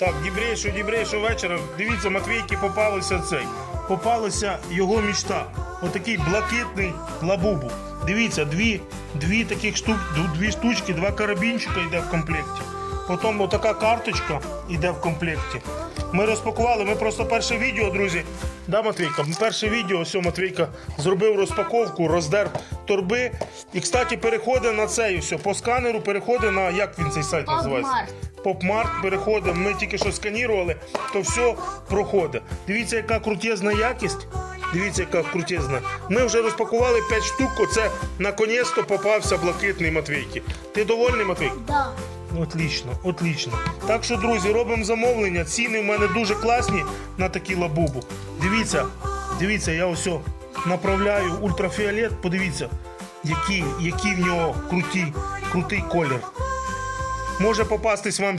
Так, дібрейшого, дібрейшого вечора. Дивіться, Матвійки попалися цей. Попалася його мічта. Отакий блакитний лабубу. Дивіться, дві, дві таких штук, дві штучки, два карабінчика йде в комплекті. Потім отака карточка йде в комплекті. Ми розпакували, ми просто перше відео, друзі. Да, Матвійка? Перше відео, ось Матвійка зробив розпаковку, роздер торби. І, кстати, переходить на цей все. По сканеру переходить на як він цей сайт називається? Попмарт. Переходимо, ми тільки що сканірували, то все проходить. Дивіться, яка крутезна якість. Дивіться, яка крутезна. Ми вже розпакували 5 штук. Оце наконець-то попався блакитний Матвійки. Ти довольний, Матвій? Да. Отлично, отлично. Так що, друзі, робимо замовлення. Ціни в мене дуже класні на такі лабубу. Дивіться, дивіться, я ось направляю ультрафіолет. Подивіться, який, який в нього круті, крутий колір. Може попастись вам